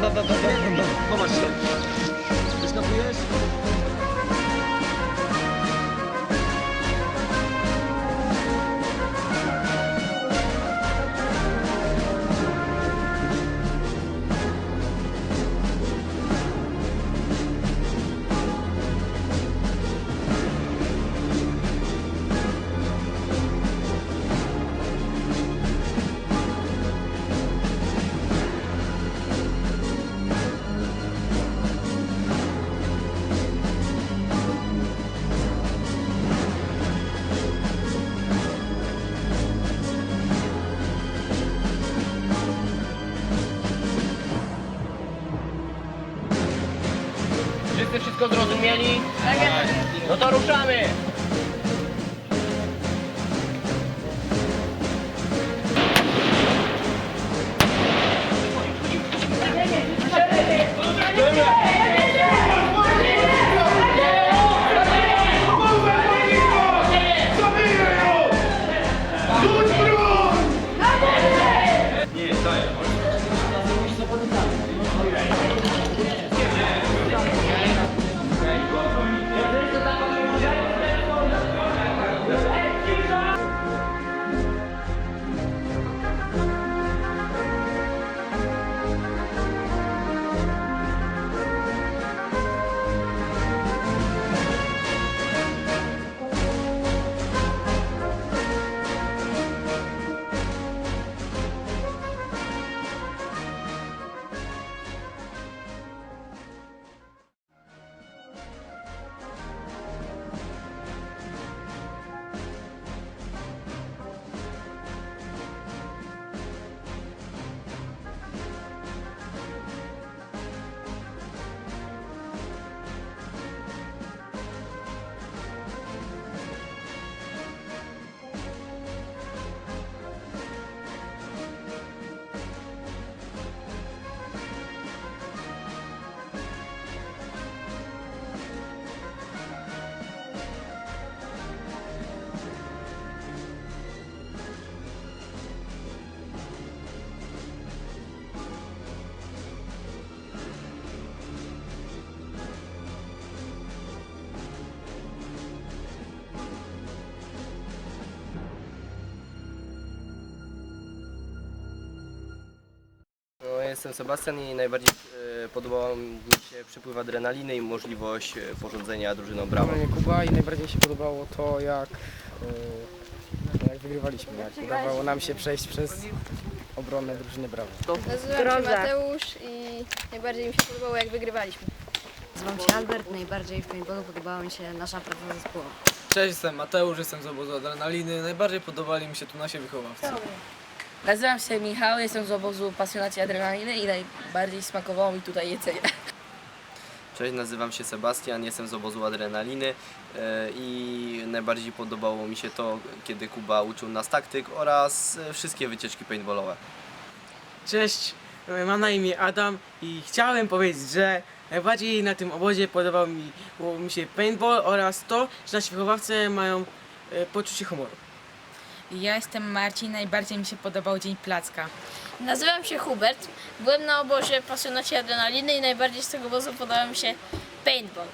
간다 간다 간다 wszystko zrozumieli? Tak no to ruszamy! Jestem Sebastian i najbardziej e, podobał mi się przypływ adrenaliny i możliwość e, porządzenia drużyną brawo. Mnie Kuba i najbardziej mi się podobało to jak, e, jak wygrywaliśmy, jak udawało nam się przejść przez obronę drużyny Brawo. Nazywam się Mateusz i najbardziej mi się podobało jak wygrywaliśmy. Nazywam się Albert, najbardziej w paintballu podobała mi się nasza praca zespołowa. Cześć, jestem Mateusz, jestem z obozu Adrenaliny. Najbardziej podobali mi się tu nasi wychowawcy. Nazywam się Michał, jestem z obozu Pasjonaci Adrenaliny i najbardziej smakowało mi tutaj jedzenie. Cześć, nazywam się Sebastian, jestem z obozu adrenaliny e, i najbardziej podobało mi się to, kiedy Kuba uczył nas taktyk oraz e, wszystkie wycieczki paintballowe. Cześć, mam na imię Adam i chciałem powiedzieć, że najbardziej na tym obozie podobał mi, mi się paintball oraz to, że nasi wychowawcy mają e, poczucie humoru. Ja jestem Marcin, najbardziej mi się podobał Dzień Placka. Nazywam się Hubert, byłem na obozie pasjonaci adrenaliny i najbardziej z tego obozu podobał mi się paintball.